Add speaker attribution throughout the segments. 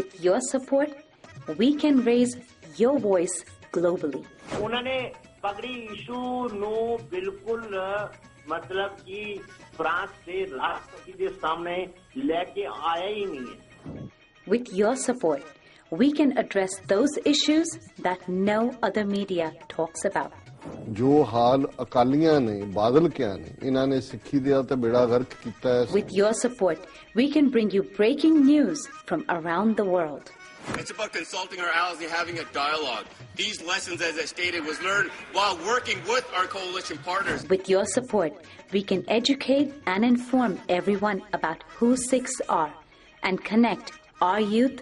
Speaker 1: with your support, we can raise your voice globally. With your support, we can address those issues that no other media talks about.
Speaker 2: ਜੋ ਹਾਲ ਅਕਾਲੀਆਂ ਨੇ ਬਾਦਲ ਕਿਆਂ ਨੇ ਇਹਨਾਂ ਨੇ ਸਿੱਖੀ ਦਾ ਤੇ ਬੇੜਾ ਗਰਕ ਕੀਤਾ ਹੈ
Speaker 1: With your support, we can bring you breaking news from around the world.
Speaker 3: It's about consulting our allies and having a dialogue. These lessons, as I stated, was learned while working with our coalition partners.
Speaker 1: With your support, we can educate and inform everyone about who Sikhs are and connect our youth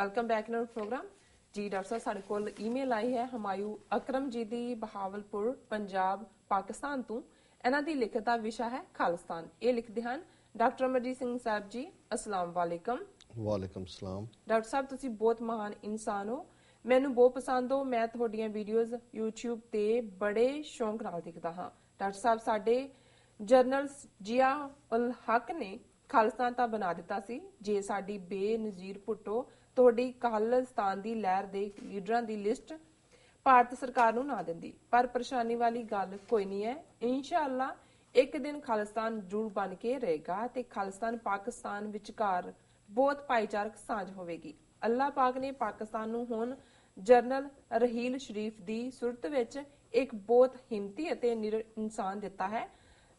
Speaker 4: Welcome back our program ਜੀ doctor ਸਾਹਿਬ ਸਾਡੇ ਕੋਲ email ਆਈ ਹੈ ਹਮਾਯੂ ਅਕਰਮ ਜੀ ਦੀ ਬਹਾਵਲਪੁਰ ਪੰਜਾਬ ਪਾਕਿਸਤਾਨ ਤੋਂ। ਇਹਨਾਂ ਦੀ ਲਿਖਤ ਦਾ ਵਿਸ਼ਾ ਹੈ ਖਾਲਿਸਤਾਨ। ਇਹ ਲਿਖਦੇ ਹਨ ਡਾਕਟਰ ਅਮਰਜੀਤ ਸਿੰਘ ਸਾਹਿਬ ਜੀ ਅਸਲਾਮ ਵਾਲੇਕਮ।
Speaker 2: ਵਾਲੇਕਮ ਸਲਾਮ।
Speaker 4: ਡਾਕਟਰ ਸਾਹਿਬ ਤੁਸੀਂ ਬਹੁਤ ਮਹਾਨ ਇਨਸਾਨ ਹੋ। ਮੈਨੂੰ ਬਹੁਤ ਪਸੰਦ ਹੋ ਮੈਂ ਤੁਹਾਡੀਆਂ ਵੀਡੀਓਜ਼ YouTube ਤੇ ਬੜੇ ਸ਼ੌਂਕ ਨਾਲ ਦੇਖਦਾ ਹਾਂ। ਡਾਕਟਰ ਸਾਹਿਬ ਸਾਡੇ ਜਰਨਲ ਜਿਆ ਉਲ ਹਕ ਨੇ ਖਾਲਿਸਤਾਨ ਤਾਂ ਬਣਾ ਦਿੱਤਾ ਸੀ। ਜੇ ਸਾਡੀ ਬੇਨਜ਼ੀਰ ਭੁੱਟੋ ਤੁਹਾਡੀ ਖਾਲਿਸਤਾਨ ਦੀ ਲਹਿਰ ਦੇ ਲੀਡਰਾਂ ਦੀ ਲਿਸਟ ਭਾਰਤ ਸਰਕਾਰ ਨੂੰ ਨਾ ਦਿੰਦੀ। ਪਰ ਪਰੇਸ਼ਾਨੀ ਵਾਲੀ ਗੱਲ ਕੋਈ ਨਹੀਂ ਹੈ। ਇਨਸ਼ਾਅੱਲਾ ਇੱਕ ਦਿਨ ਖਾਲਿਸਤਾਨ ਜ਼ਰੂਰ ਬਣ ਕੇ ਰਹੇਗਾ ਤੇ ਖਾਲਿਸਤਾਨ ਪਾਕਿਸਤਾਨ ਵਿਚਕਾਰ ਬਹੁਤ ਭਾਈਚਾਰਕ ਸਾਂਝ ਹੋਵੇਗੀ। ਅੱਲਾਹ ਪਾਕ ਨੇ ਪਾਕਿਸਤਾਨ ਨੂੰ ਹੁਣ ਜਰਨਲ ਰਹੀਲ ਸ਼ਰੀਫ ਦੀ ਸੂਰਤ ਵਿੱਚ ਇੱਕ ਬਹੁਤ ਹਿੰਮਤੀ ਅਤੇ ਨਿਰ ਇਨਸਾਨ ਦਿੱਤਾ ਹੈ।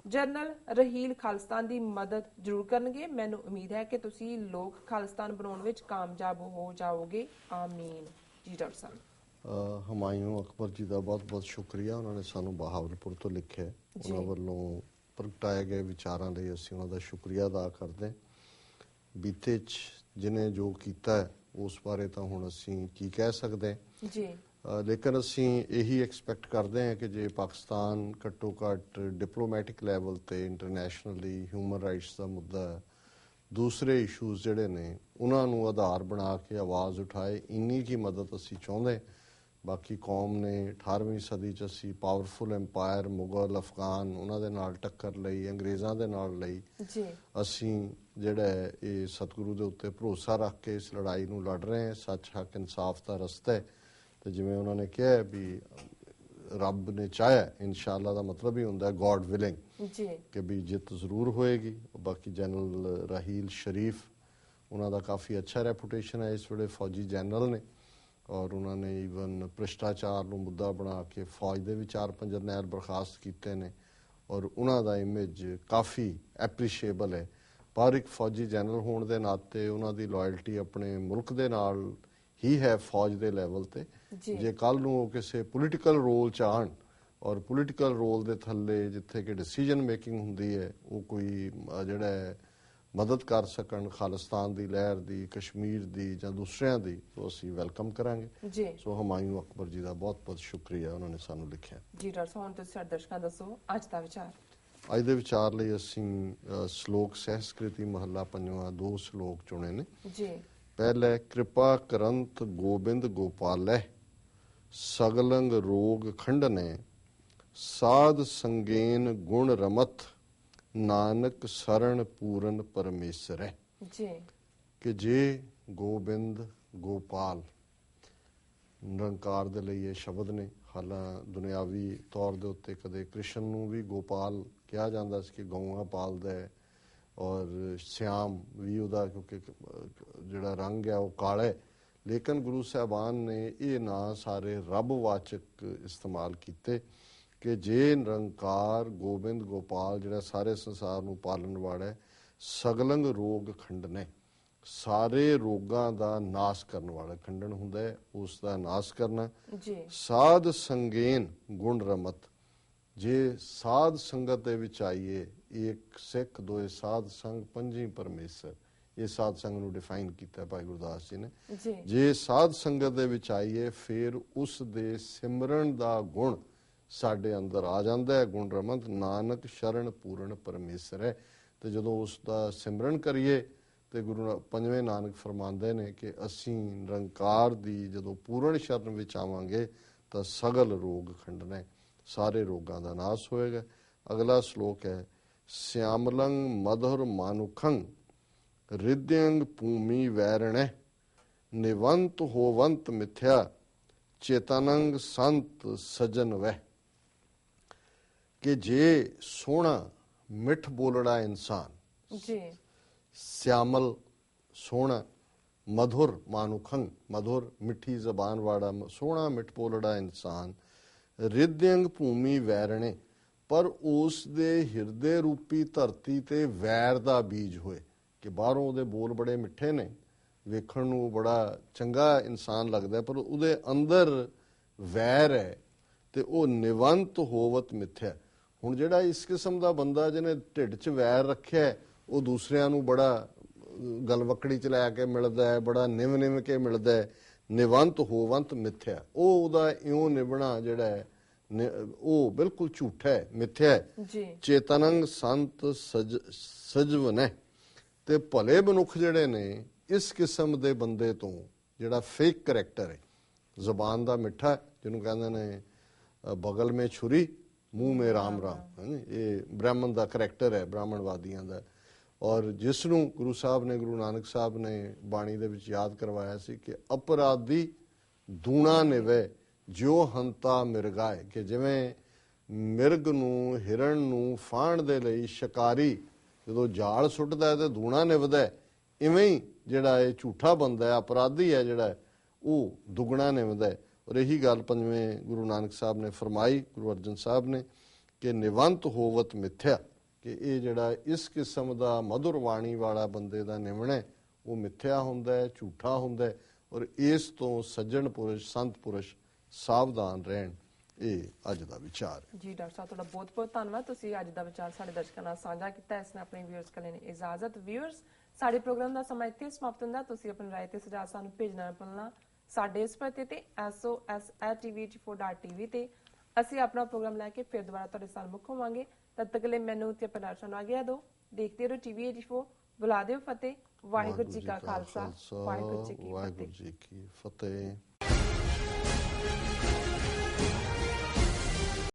Speaker 4: ਜਰਨਲ ਰਹੀਲ ਖਾਲਿਸਤਾਨ ਦੀ ਮਦਦ ਜ਼ਰੂਰ ਕਰਨਗੇ। ਮੈਨੂੰ ਉਮੀਦ ਹੈ ਕਿ ਤੁਸੀਂ ਲੋਕ ਖਾਲਿਸਤਾਨ ਬਣਾਉਣ ਵਿੱਚ ਕਾਮਯਾਬ ਹੋ ਜਾਓਗੇ। ਆਮੀਨ। ਜੀ ਡਾਕਟਰ ਸਾਹਿਬ।
Speaker 2: ਅ, ਹਮਾਯੂੰ ਅਕਬਰ ਜੀ ਦਾ ਬਹੁਤ-ਬਹੁਤ ਸ਼ੁਕਰੀਆ। ਉਹਨਾਂ ਨੇ ਸਾਨੂੰ ਬਹਾਵਲਪੁਰ ਤੋਂ ਲਿਖਿਆ। ਉਹਨਾਂ ਵੱਲੋਂ ਪ੍ਰਗਟਾਏ ਗਏ ਵਿਚਾਰਾਂ ਲਈ ਅਸੀਂ ਉਹਨਾਂ ਦਾ ਸ਼ੁਕਰੀਆ ਅਦਾ ਕਰਦੇ ਹਾਂ। ਬੀਤੇ ਚ ਜਿਨੇ ਜੋ ਕੀਤਾ ਉਸ ਬਾਰੇ ਤਾਂ ਹੁਣ ਅਸੀਂ ਕੀ ਕਹਿ ਸਕਦੇ ਹਾਂ।
Speaker 4: ਜੀ।
Speaker 2: ਲੇਕਿਨ ਅਸੀਂ ਇਹੀ ਐਕਸਪੈਕਟ ਕਰਦੇ ਹਾਂ ਕਿ ਜੇ ਪਾਕਿਸਤਾਨ ਘੱਟੋ ਘੱਟ ਡਿਪਲੋਮੈਟਿਕ ਲੈਵਲ ਤੇ ਇੰਟਰਨੈਸ਼ਨਲੀ ਹਿਊਮਨ ਰਾਈਟਸ ਦਾ ਮੁੱਦਾ ਦੂਸਰੇ ਇਸ਼ੂਜ਼ ਜਿਹੜੇ ਨੇ ਉਹਨਾਂ ਨੂੰ ਆਧਾਰ ਬਣਾ ਕੇ ਆਵਾਜ਼ ਉਠਾਏ ਇੰਨੀ ਕੀ ਮਦਦ ਅਸੀਂ ਚਾਹੁੰਦੇ ਬਾਕੀ ਕੌਮ ਨੇ 18ਵੀਂ ਸਦੀ ਚ ਅਸੀਂ ਪਾਵਰਫੁਲ ਐਮਪਾਇਰ ਮੁਗਲ ਅਫਗਾਨ ਉਹਨਾਂ ਦੇ ਨਾਲ ਟੱਕਰ ਲਈ ਅੰਗਰੇਜ਼ਾਂ ਦੇ ਨਾਲ ਲਈ।
Speaker 4: ਜੀ।
Speaker 2: ਅਸੀਂ ਜਿਹੜਾ ਇਹ ਸਤਿਗੁਰੂ ਦੇ ਉੱਤੇ ਭਰੋਸਾ ਰੱਖ ਕੇ ਇਸ ਲੜਾਈ ਨੂੰ ਲੜ ਰਹੇ ਹਾਂ। ਸੱਚ ਹੱਕ ਇਨਸਾਫ ਦਾ ਰਸਤਾ ਹੈ। ਤੇ ਜਿਵੇਂ ਉਹਨਾਂ ਨੇ ਕਿਹਾ ਵੀ ਰੱਬ ਨੇ ਚਾਹਿਆ ਇਨਸ਼ਾਅੱਲਾ ਦਾ ਮਤਲਬ ਹੀ ਹੁੰਦਾ ਹੈ ਗੋਡ ਵਿਲਿੰਗ
Speaker 4: ਜੀ।
Speaker 2: ਕਿ ਵੀ ਜਿੱਤ ਜ਼ਰੂਰ ਹੋਏਗੀ। ਬਾਕੀ ਜਨਰਲ ਰਾਹੀਲ ਸ਼ਰੀਫ ਉਹਨਾਂ ਦਾ ਕਾਫੀ ਅੱਛਾ ਰੈਪੂਟੇਸ਼ਨ ਹੈ ਇਸ ਵੇਲੇ ਫੌਜੀ ਜਨਰਲ ਨੇ ਔਰ ਉਹਨਾਂ ਨੇ ਈਵਨ ਭ੍ਰਿਸ਼ਟਾਚਾਰ ਨੂੰ ਮੁੱਦਾ ਬਣਾ ਕੇ ਫੌਜ ਦੇ ਵੀ ਚਾਰ ਪੰਜ ਜਰਨੈਲ ਬਰਖਾਸਤ ਕੀਤੇ ਨੇ ਔਰ ਉਹਨਾਂ ਦਾ ਇਮੇਜ ਕਾਫੀ ਐਪਰੀਸ਼ੀਏਬਲ ਹੈ। ਪਰ ਇੱਕ ਫੌਜੀ ਜਨਰਲ ਹੋਣ ਦੇ ਨਾਤੇ ਉਹਨਾਂ ਦੀ ਲਾਇਲਟੀ ਆਪਣੇ ਮੁਲਕ ਦੇ ਨਾਲ ਹੀ ਹੈ ਫੌਜ ਦੇ ਲੈਵਲ ਤੇ।
Speaker 4: ਜੀ।
Speaker 2: ਕੱਲ ਨੂੰ ਉਹ ਕਿਸੇ ਪੋਲੀਟੀਕਲ ਰੋਲ ਚ ਆਣ ਔਰ ਪੋਲੀਟੀਕਲ ਰੋਲ ਦੇ ਥੱਲੇ ਜਿੱਥੇ ਕਿ ਡਿਸੀਜਨ ਮੇਕਿੰਗ ਹੁੰਦੀ ਹੈ ਉਹ ਕੋਈ ਜਿਹੜਾ ਹੈ ਮਦਦ ਕਰ ਸਕਣ ਖਾਲਿਸਤਾਨ ਦੀ ਲਹਿਰ ਦੀ ਕਸ਼ਮੀਰ ਦੀ ਜਾਂ ਦੂਸਰਿਆਂ ਦੀ ਤਾਂ ਅਸੀਂ ਵੈਲਕਮ ਕਰਾਂਗੇ।
Speaker 4: ਜੀ।
Speaker 2: ਸੋ ਹਮਾਯੂੰ ਅਕਬਰ ਜੀ ਦਾ ਬਹੁਤ ਬਹੁਤ ਸ਼ੁਕਰੀਆ ਉਹਨਾਂ ਨੇ ਸਾਨੂੰ ਲਿਖਿਆ।
Speaker 4: ਜੀ ਡਾਕਟਰ ਸਾਹਿਬ ਤੁਸੀਂ ਸਾਡੇ ਦਰਸ਼ਕਾਂ ਦੱਸੋ ਅੱਜ ਦਾ ਵਿਚਾਰ।
Speaker 2: ਅੱਜ ਦੇ ਵਿਚਾਰ ਲਈ ਅਸੀਂ ਸ਼ਲੋਕ ਸਹਿਸਕ੍ਰਿਤੀ ਮਹੱਲਾ ਪੰਜਵਾਂ ਦੋ ਸ਼ਲੋਕ ਚੁਣੇ ਨੇ।
Speaker 4: ਜੀ।
Speaker 2: ਪਹਿਲਾ ਹੈ, ਕਿਰਪਾ ਕਰੰਤ ਗੋਬਿੰਦ ਗੋਪਾਲੈ ਸਗਲੰਗ ਰੋਗ ਖੰਡਨੇ ਸਾਧ ਸੰਗੇਨ ਗੁਣ ਰਮਤ ਨਾਨਕ ਸਰਣ ਪੂਰਨ ਪਰਮੇਸ਼ਰੈ।
Speaker 4: ਜੀ।
Speaker 2: ਕਿ ਜੇ ਗੋਬਿੰਦ ਗੋਪਾਲ ਨਿਰੰਕਾਰ ਦੇ ਲਈ ਇਹ ਸ਼ਬਦ ਨੇ ਹਾਲਾਂ ਦੁਨਿਆਵੀ ਤੌਰ ਦੇ ਉੱਤੇ ਕਦੇ ਕ੍ਰਿਸ਼ਨ ਨੂੰ ਵੀ ਗੋਪਾਲ ਕਿਹਾ ਜਾਂਦਾ ਸੀ ਕਿ ਗਊਆਂ ਪਾਲਦਾ ਹੈ ਔਰ ਸਿਆਮ ਵੀ ਉਹਦਾ ਕਿਉਂਕਿ ਜਿਹੜਾ ਰੰਗ ਹੈ ਉਹ ਕਾਲਾ ਹੈ। ਲੇਕਿਨ ਗੁਰੂ ਸਾਹਿਬਾਨ ਨੇ ਇਹ ਨਾਂ ਸਾਰੇ ਰੱਬ ਵਾਚਕ ਇਸਤੇਮਾਲ ਕੀਤੇ ਕਿ ਜੇ ਨਿਰੰਕਾਰ ਗੋਬਿੰਦ ਗੋਪਾਲ ਜਿਹੜਾ ਸਾਰੇ ਸੰਸਾਰ ਨੂੰ ਪਾਲਣ ਵਾਲਾ ਹੈ ਸਗਲੰਗ ਰੋਗ ਖੰਡਨੇ ਸਾਰੇ ਰੋਗਾਂ ਦਾ ਨਾਸ਼ ਕਰਨ ਵਾਲਾ ਖੰਡਨ ਹੁੰਦਾ ਹੈ ਉਸ ਦਾ ਨਾਸ਼ ਕਰਨਾ।
Speaker 4: ਜੀ।
Speaker 2: ਸਾਧ ਸੰਗੇਨ ਗੁਣ ਰਮਤ। ਜੇ ਸਾਧ ਸੰਗਤ ਦੇ ਵਿੱਚ ਆਈਏ ਇੱਕ ਸਿੱਖ ਦੋਏ ਸਾਧ ਸੰਗ ਪੰਜੀ ਪਰਮੇਸ਼ਰ। ਇਹ ਸਾਧ ਸੰਗ ਨੂੰ ਡਿਫਾਈਨ ਕੀਤਾ ਭਾਈ ਗੁਰਦਾਸ ਜੀ ਨੇ।
Speaker 4: ਜੀ।
Speaker 2: ਸਾਧ ਸੰਗਤ ਦੇ ਵਿੱਚ ਆਈਏ ਫਿਰ ਉਸ ਦੇ ਸਿਮਰਨ ਦਾ ਗੁਣ ਸਾਡੇ ਅੰਦਰ ਆ ਜਾਂਦਾ ਹੈ। ਗੁਣ ਰਮਤ ਨਾਨਕ ਸ਼ਰਨ ਪੂਰਨ ਪਰਮੇਸ਼ਰ ਹੈ। ਤੇ ਜਦੋਂ ਉਸ ਦਾ ਸਿਮਰਨ ਕਰੀਏ ਤੇ ਗੁਰੂ ਪੰਜਵੇਂ ਨਾਨਕ ਫਰਮਾਉਂਦੇ ਨੇ ਕਿ ਅਸੀਂ ਨਿਰੰਕਾਰ ਦੀ ਜਦੋਂ ਪੂਰਨ ਸ਼ਰਨ ਵਿੱਚ ਆਵਾਂਗੇ ਤਾਂ ਸਗਲ ਰੋਗ ਖੰਡਨੇ ਸਾਰੇ ਰੋਗਾਂ ਦਾ ਨਾਸ਼ ਹੋਏਗਾ। ਅਗਲਾ ਸ਼ਲੋਕ ਹੈ ਸਿਆਮਲੰ ਮਧੁਰ ਮਾਨੁਖੰ ਰਿਦਯੰਗ ਭੂਮੀ ਵੈਰਣੈ ਨਿਵੰਤ ਹੋਵੰਤ ਮਿਥਿਆ ਚੇਤਨੰਗ ਸੰਤ ਸਜਨ ਵਹਿ। ਕਿ ਜੇ ਸੋਹਣਾ ਮਿੱਠ ਬੋਲੜਾ ਇਨਸਾਨ
Speaker 4: ਜੀ।
Speaker 2: ਸਿਆਮਲ ਸੋਹਣਾ ਮਧੁਰ ਮਾਨੁਖੰ ਮਧੁਰ ਮਿੱਠੀ ਜ਼ਬਾਨ ਵਾਲਾ ਸੋਹਣਾ ਮਿੱਠ ਬੋਲੜਾ ਇਨਸਾਨ ਰਿਦਯੰਗ ਭੂਮੀ ਵੈਰਣੇ ਪਰ ਉਸ ਦੇ ਹਿਰਦੇ ਰੂਪੀ ਧਰਤੀ ਤੇ ਵੈਰ ਦਾ ਬੀਜ ਹੋਏ ਕਿ ਬਾਹਰੋਂ ਉਹਦੇ ਬੋਲ ਬੜੇ ਮਿੱਠੇ ਨੇ ਵੇਖਣ ਨੂੰ ਬੜਾ ਚੰਗਾ ਇਨਸਾਨ ਲੱਗਦਾ ਪਰ ਉਹਦੇ ਅੰਦਰ ਵੈਰ ਹੈ ਤੇ ਉਹ ਨਿਵੰਤ ਹੋਵਤ ਮਿੱਥਿਆ ਹੁਣ ਜਿਹੜਾ ਇਸ ਕਿਸਮ ਦਾ ਬੰਦਾ ਜਿਹਨੇ ਢਿੱਡ 'ਚ ਵੈਰ ਰੱਖਿਆ ਉਹ ਦੂਸਰਿਆਂ ਨੂੰ ਬੜਾ ਅਹ, ਗਲਵਕੜੀ 'ਚ ਲੈ ਕੇ ਮਿਲਦਾ ਹੈ ਬੜਾ ਨਿਵ ਨਿਵ ਕੇ ਮਿਲਦਾ ਹੈ ਨਿਵੰਤ ਹੋਵੰਤ ਮਿੱਥਿਆ ਉਹ ਉਹਦਾ ਇਉਂ ਨਿਭਣਾ ਜਿਹੜਾ ਹੈ ਉਹ ਬਿਲਕੁਲ ਝੂਠਾ ਹੈ ਮਿੱਥਿਆ ਹੈ।
Speaker 4: ਜੀ।
Speaker 2: ਚੇਤਨੰਗ ਸੰਤ ਸਜ ਸਜਵਨੈ। ਤੇ ਭਲੇ ਮਨੁੱਖ ਜਿਹੜੇ ਨੇ ਇਸ ਕਿਸਮ ਦੇ ਬੰਦੇ ਤੋਂ ਜਿਹੜਾ ਫੇਕ ਕਰੈਕਟਰ ਹੈ ਜ਼ੁਬਾਨ ਦਾ ਮਿੱਠਾ ਜਿਹਨੂੰ ਕਹਿੰਦੇ ਨੇ ਬਗਲ ਮੇ ਛੁਰੀ ਮੂੰਹ ਮੇ ਰਾਮ ਰਾਮ? ਇਹ ਬ੍ਰਾਹਮਣ ਦਾ ਕਰੈਕਟਰ ਹੈ ਬ੍ਰਾਹਮਣਵਾਦੀਆਂ ਦਾ। ਔਰ ਜਿਸ ਨੂੰ ਗੁਰੂ ਸਾਹਿਬ ਨੇ ਗੁਰੂ ਨਾਨਕ ਸਾਹਿਬ ਨੇ ਬਾਣੀ ਦੇ ਵਿੱਚ ਯਾਦ ਕਰਵਾਇਆ ਸੀ ਕਿ ਅਪਰਾਧੀ ਦੂਣਾ ਨਿਵੇ ਜੋ ਹੰਤਾ ਮਿਰਗਾਏ ਕਿ ਜਿਵੇਂ ਮਿਰਗ ਨੂੰ ਹਿਰਣ ਨੂੰ ਫਾਣ ਦੇ ਲਈ ਸ਼ਿਕਾਰੀ ਜਦੋਂ ਜਾਲ ਸੁੱਟਦਾ ਹੈ ਤੇ ਦੂਣਾ ਨਿਭਦਾ ਇਵੇਂ ਹੀ ਜਿਹੜਾ ਇਹ ਝੂਠਾ ਬੰਦਾ ਹੈ ਅਪਰਾਧੀ ਹੈ ਜਿਹੜਾ ਉਹ ਦੁਗਣਾ ਨਿਭਦਾ ਔਰ ਇਹੀ ਗੱਲ ਪੰਜਵੇਂ ਗੁਰੂ ਨਾਨਕ ਸਾਹਿਬ ਨੇ ਫਰਮਾਈ ਗੁਰੂ ਅਰਜਨ ਸਾਹਿਬ ਨੇ ਕਿ ਨਿਵੰਤ ਹੋਵਤ ਮਿੱਥਿਆ ਕਿ ਇਹ ਜਿਹੜਾ ਇਸ ਕਿਸਮ ਦਾ ਮధుਰ ਬਾਣੀ ਵਾਲਾ ਬੰਦੇ ਦਾ ਨਿਵਣਾ ਹੈ, ਉਹ ਮਿੱਥਿਆ ਹੁੰਦਾ ਹੈ ਝੂਠਾ ਹੁੰਦਾ ਹੈ। ਔਰ ਇਸ ਤੋਂ ਸੱਜਣ ਪੁਰਸ਼ ਸੰਤ ਪੁਰਸ਼ ਸਾਵਧਾਨ ਰਹਿਣ ਇਹ ਅੱਜ ਦਾ ਵਿਚਾਰ ਹੈ।
Speaker 4: ਜੀ ਡਾਕਟਰ ਸਾਹਿਬ ਤੁਹਾਡਾ ਬਹੁਤ ਬਹੁਤ ਧੰਨਵਾਦ। ਤੁਸੀਂ ਅੱਜ ਦਾ ਵਿਚਾਰ ਸਾਡੇ ਦਰਸ਼ਕਾਂ ਨਾਲ ਸਾਂਝਾ ਕੀਤਾ। ਇਸ ਨੇ ਆਪਣੇ ਵਿਊਅਰਸ ਕੋਲ ਲੈਣੀ ਇਜਾਜ਼ਤ। ਵਿਊਅਰਸ ਸਾਡੇ ਪ੍ਰੋਗਰਾਮ ਦਾ ਸਮਾਂ ਇੱਥੇ ਸਮਾਪਤ ਹੁੰਦਾ। ਤੁਸੀਂ ਆਪਣੀ ਰਾਏ ਤੇ ਸੁਝਾਅ ਸਾਨੂੰ ਭੇਜਣਾ ਨਾ ਭੁੱਲਣਾ ਸਾਡੇ ਇਸ ਪਤੇ ਤੇ sos@tvh4.tv ਤੇ ਅਸੀਂ ਆਪਣਾ ਪ੍ਰੋਗਰਾਮ ਲੈ ਕੇ ਫਿਰ ਦੁਬਾਰਾ ਤੁਹਾਡੇ ਸਾਹਮਣੇ ਮੁੱਖ ਹੋਵਾਂਗੇ। ਤਦ ਤੱਕ ਲਈ ਮੈਨੂੰ ਤੇ ਆਪਣੇ ਦਰਸ਼ਕਾਂ ਨੂੰ ਆਗਿਆ ਦਿਓ ਦੇਖਦੇ ਰਹੋ ਟੀਵੀ 84 ਬੁਲਾ ਦਿਓ ਫਤਿਹ। ਵਾਹਿਗੁਰੂ ਜੀ ਕਾ ਖਾਲਸਾ। ਵਾਹਿਗੁਰੂ
Speaker 2: ਜੀ ਕੀ ਫਤਿਹ।